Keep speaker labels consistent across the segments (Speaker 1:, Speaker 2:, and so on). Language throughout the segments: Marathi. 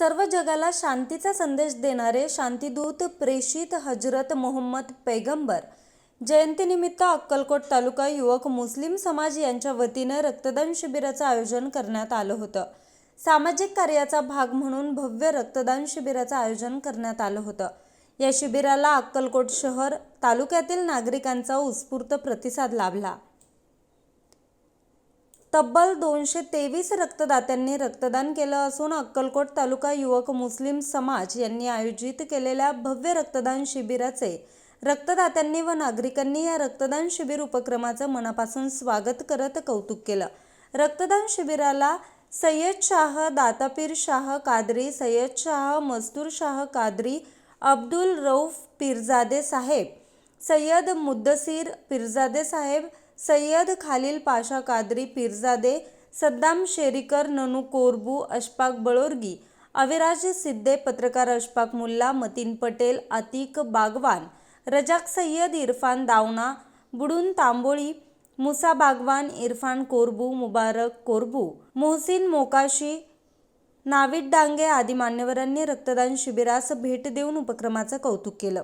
Speaker 1: सर्व जगाला शांतीचा संदेश देणारे शांतीदूत प्रेषित हजरत मोहम्मद पैगंबर. जयंतीनिमित्त अक्कलकोट तालुका युवक मुस्लिम समाज यांच्या वतीनं रक्तदान शिबिराचं आयोजन करण्यात आलं होतं. सामाजिक कार्याचा भाग म्हणून भव्य रक्तदान शिबिराचं आयोजन करण्यात आलं होतं. या शिबिराला अक्कलकोट शहर तालुक्यातील नागरिकांचा उत्स्फूर्त प्रतिसाद लाभला. तब्बल दोनशे तेवीस रक्तदात्यांनी रक्तदान केलं असून अक्कलकोट तालुका युवक मुस्लिम समाज यांनी आयोजित केलेल्या भव्य रक्तदान शिबिराचे रक्तदात्यांनी व नागरिकांनी या रक्तदान शिबिर उपक्रमाचं मनापासून स्वागत करत कौतुक केलं. रक्तदान शिबिराला सय्यद शाह दातापीर शाह कादरी सय्यद शाह मस्तूर शाह कादरी अब्दुल रौफ पिरजादे साहेब सय्यद मुद्दसीर पिरजादे साहेब सय्यद खालील पाशा कादरी पिरजादे सद्दाम शेरीकर ननू कोरबू अशफाक बळोरगी अविराज सिद्दे पत्रकार अशफाक मुल्ला मतीन पटेल अतिक बागवान रजाक सय्यद इरफान दावना बुडून तांबोळी मुसा बागवान इरफान कोरबू मुबारक कोरबू मोहसिन मोकाशी नाविद डांगे आदी मान्यवरांनी रक्तदान शिबिरास भेट देऊन उपक्रमाचं कौतुक केलं.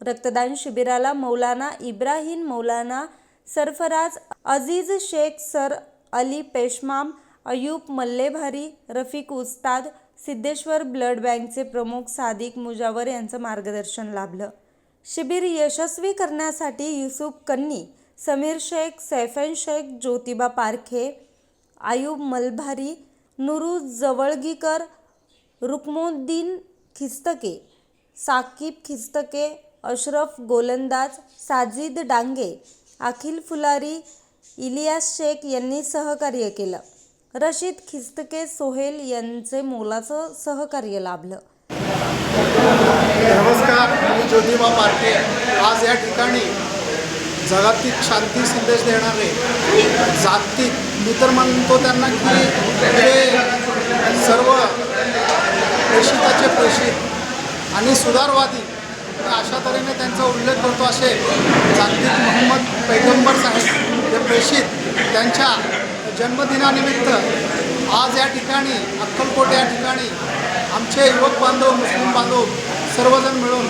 Speaker 1: रक्तदान शिबिराला मौलाना इब्राहिम मौलाना सरफराज अजीज शेख सर अली पेशमाम अयूब मल्लेभारी रफिक उस्ताद सिद्धेश्वर ब्लड बँकचे प्रमुख सादिक मुजावर यांचं मार्गदर्शन लाभलं. शिबिर यशस्वी करण्यासाठी युसुफ कन्नी समीर शेख सैफन शेख ज्योतिबा पारखे आयूब मलभारी नुरू जवळगीकर रुक्मुद्दीन खिस्तके साकीब खिस्तके अशरफ गोलंदाज साजिद डांगे अखिल फुलारी इलियास शेख यांनी सहकार्य केलं. रशीद खिस्तके सोहेल यांचे मोलाचं सहकार्य लाभलं.
Speaker 2: नमस्कार मी ज्योतिबा पारखे आज या ठिकाणी जगातील शांती संदेश देणारे जागतिक मी तर म्हणतो त्यांना की हे सर्व प्रेषिताचे प्रेषित आणि सुधारवादी. तर अशा तऱ्हेने त्यांचा उल्लेख करतो असे जागतिक मोहम्मद पैगंबर साहेब हे प्रेषित त्यांच्या जन्मदिनानिमित्त आज या ठिकाणी अक्कलकोट या ठिकाणी आमचे युवक बांधव मुस्लिम बांधव सर्वजण मिळून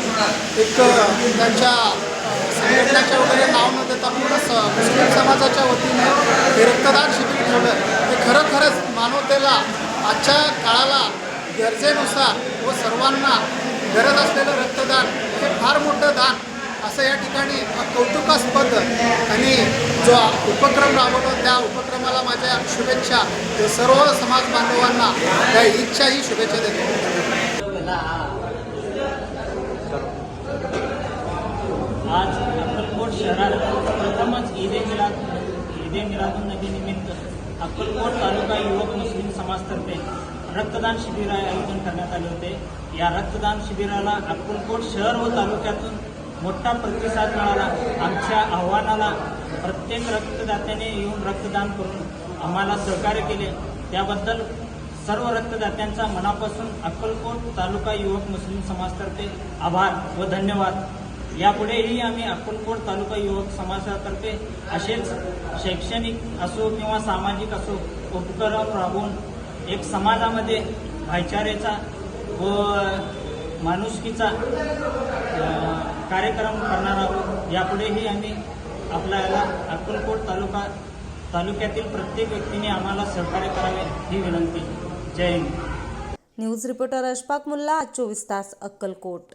Speaker 2: एक त्यांच्या संघटनेच्या वगैरे नाव न देता पूर्ण स मुस्लिम समाजाच्या वतीने हे रक्तदान शिबिर ठेवलं. हे खरं खरंच मानवतेला आजच्या काळाला गरजेनुसार व सर्वांना गरज असलेलं रक्तदान हे फार मोठं दान असं या ठिकाणी कौतुकास्पद आणि जो उपक्रम राबवतो त्या उपक्रमाला माझ्या शुभेच्छा. सर्व समाज बांधवांना त्या ईदच्याही शुभेच्छा देतो.
Speaker 3: आज अक्कलकोट शहरात प्रथमच ईदे मिलाद ईदे मिलादून नदीनिमित्त अक्कलकोट तालुका युवक मुस्लिम समाजतर्फे रक्तदान शिबिर आयोजन करण्यात आले होते. या रक्तदान शिबिराला अक्कलकोट शहर व तालुक्यातून मोठा प्रतिसाद मिळाला. आमच्या आव्हानाला प्रत्येक रक्तदात्याने येऊन रक्तदान करून आम्हाला सहकार्य केले. त्याबद्दल सर्व रक्तदात्यांचा मनापासून अक्कलकोट तालुका युवक मुस्लिम समाजतर्फे आभार व धन्यवाद. यापुढेही आम्ही अक्कलकोट तालुका युवक समाजातर्फे असेच शैक्षणिक असो किंवा सामाजिक असो उपक्रम राबवून एक समाजामध्ये भाईचारेचा व माणुसकीचा कार्यक्रम करणार आहोत. यापुढेही आम्ही आपल्याला अक्कलकोट तालुका तालुक्यातील प्रत्येक व्यक्तीने आम्हाला सहकार्य करावे ही विनंती. जय हिंद.
Speaker 1: न्यूज रिपोर्टर अशफाक मुल्ला चोवीस तास अक्कलकोट.